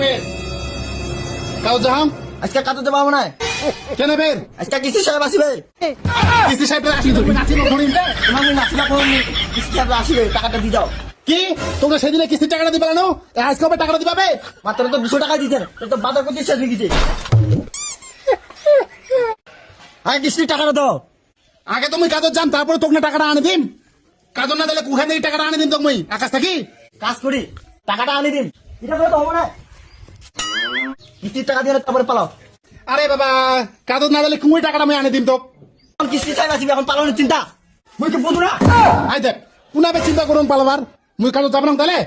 বের। কাউ আজকে না কেন বের? আজকে কিস্তি সাহেব আসিবে? আসি তুমি তোমার নাচিলা আসিবে টাকাটা যাও কি? তোমরা সেদিনে কিস্তির টাকাটা দিবে না আজকে টাকাটা দিবে মাত্র তো দুশো টাকা দিচ্ছেন তো বাজার করতে শেষ হয়ে গেছে। আগে কিস্তির টাকাটা দাও। আগে তুমি কাজর যান তারপরে তোকে না টাকাটা আনে দিম। কাজর না দিলে কুখান থেকে টাকাটা আনে দিম তোকে মুই। আকাশ থাকি? কাজ করি। টাকাটা আনি দিন এটা করে তো হব না। কিস্তির টাকা দিয়ে তারপরে পালাও। আরে বাবা কাজর না দিলে কুমুই টাকাটা আমি আনে দিম তোক। এখন কিস্তি সাহেব আসিবে এখন পালানোর চিন্তা। মুই কি বুঝু না। আই দেখ কুনাবে চিন্তা করুন পালাবার। মুই কাজর যাব না তাহলে?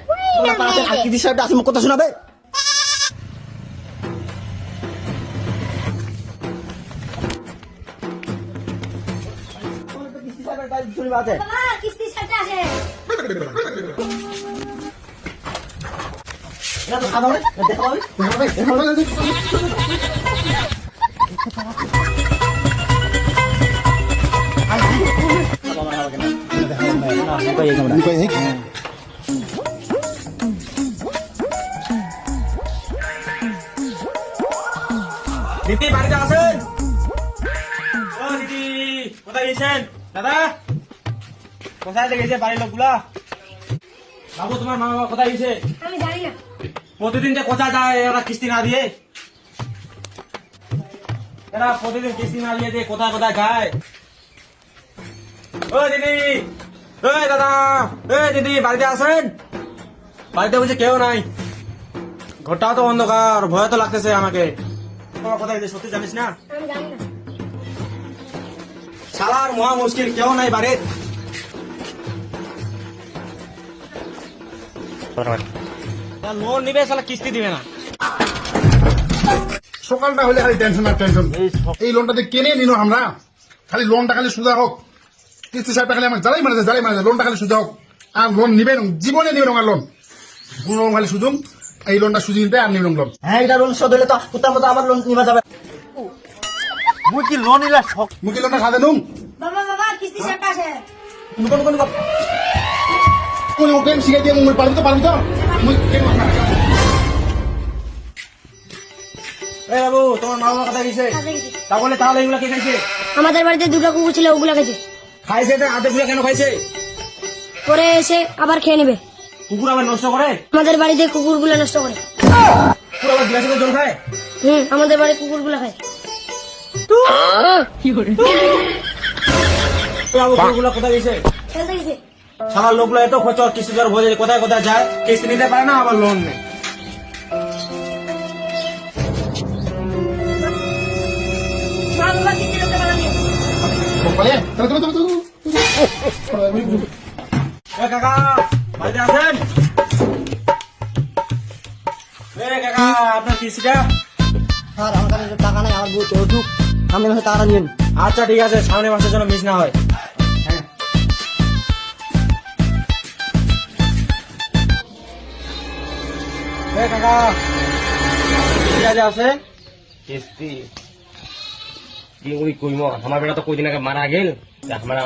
কিস্তি সাহেব আসিবে কথা শোনাবে। কিস্তি সাহেবের আছে বাবা কিস্তি সাথে আসে এটা তো সাদা হবে দেখা হবে দিদি বাড়িতে আছেন ও দিদি কোথায় গেছেন দাদা কোথায় গেছে বাড়ির লোকগুলা? বাবু তোমার মা বাবা কোথায় গেছে আমি জানি না। প্রতিদিন যে কোথায় যায় এরা কিস্তি না দিয়ে? এরা প্রতিদিন কিস্তি না দিয়ে কোথায় কোথায় যায়? ও দিদি, ওই দাদা এই দিদি, বাড়িতে আছেন বাড়িতে বলছে কেউ নাই। ঘরটাও তো অন্ধকার, ভয় তো লাগতেছে আমাকে। তোমার সত্যি জানিস না? শালার মহা মুশকিল, কেউ নাই বাড়িতে। লোন নিবে শালা কিস্তি দিবে না। সকালটা হলে খালি টেনশন আর টেনশন এই লোনটাতে কেনে নিনো আমরা? খালি লোনটা খালি সুদা হোক। কিস্তি সাহেবটা খালি আমাকে জ্বালাই মারা জ্বালাই মারা লোনটা খালি সুদা হোক। আর লোন নিবেন জীবনে নিবেন আমার লোন কোনো রকম খালি সুযোগ। এই লোনটা সুজি নিতে আর নিবেন লোন হ্যাঁ এটা লোন শোধ হলে তো কুত্তার মতো আবার লোন নিবা যাবে। মুই কি লোন নিলা শখ? লোনটা খাতে নুম বাবা বাবা কিস্তি সাথে আসে। কোন কোন? কোন কোন ওকে শিখাই দিয়ে মুই পারবি তো পারবি তো? মুই এই বাবু তোমার মা বাবা কোথায় গেছে। তাহলে তাহলে এগুলা কে খাইছে? আমাদের বাড়িতে দুটো কুকুর ছিল ওগুলা গেছে খাইছে তো গুলা কেন খাইছে? পরে এসে আবার খেয়ে নেবে। কুকুর আবার নষ্ট করে? আমাদের বাড়িতে কুকুরগুলো নষ্ট করে। কুকুর আবার গ্লাসে করে জল খায়? হুম আমাদের বাড়ি কুকুরগুলো খায়। এই বাবু কুকুরগুলা কোথায় গেছে? খেলতে গেছে। সারা লোকগুলো এত কিস্তি দেওয়ার বোঝে কোথায় কোথায় যায় কিস্তি নিতে পারে না আবার লোন নেই কাকা বাড়িতে আছেন? কাকা আপনার কিস্তিটা? স্যার আমার কাছে টাকা নাই আমার বউ তো ঢুক মাসে টাকাটা নিন আচ্ছা ঠিক আছে সামনে মাসের জন্য মিস না হ্যাঁ। কাকা আছে আছে? কিস্তি। কি ওই কইম আমার বেটা তো কই দিন আগে মারা গেল আমরা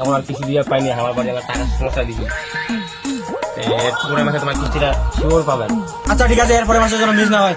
এখন আর দিয়ে পাইনি আমার বাড়ি আমার টাকা সমস্যা দিছি। পরের মাসে তোমার কিস্তিটা শিওর পাবেন। আচ্ছা ঠিক আছে এরপরে মাসের জন্য মিস না হয়।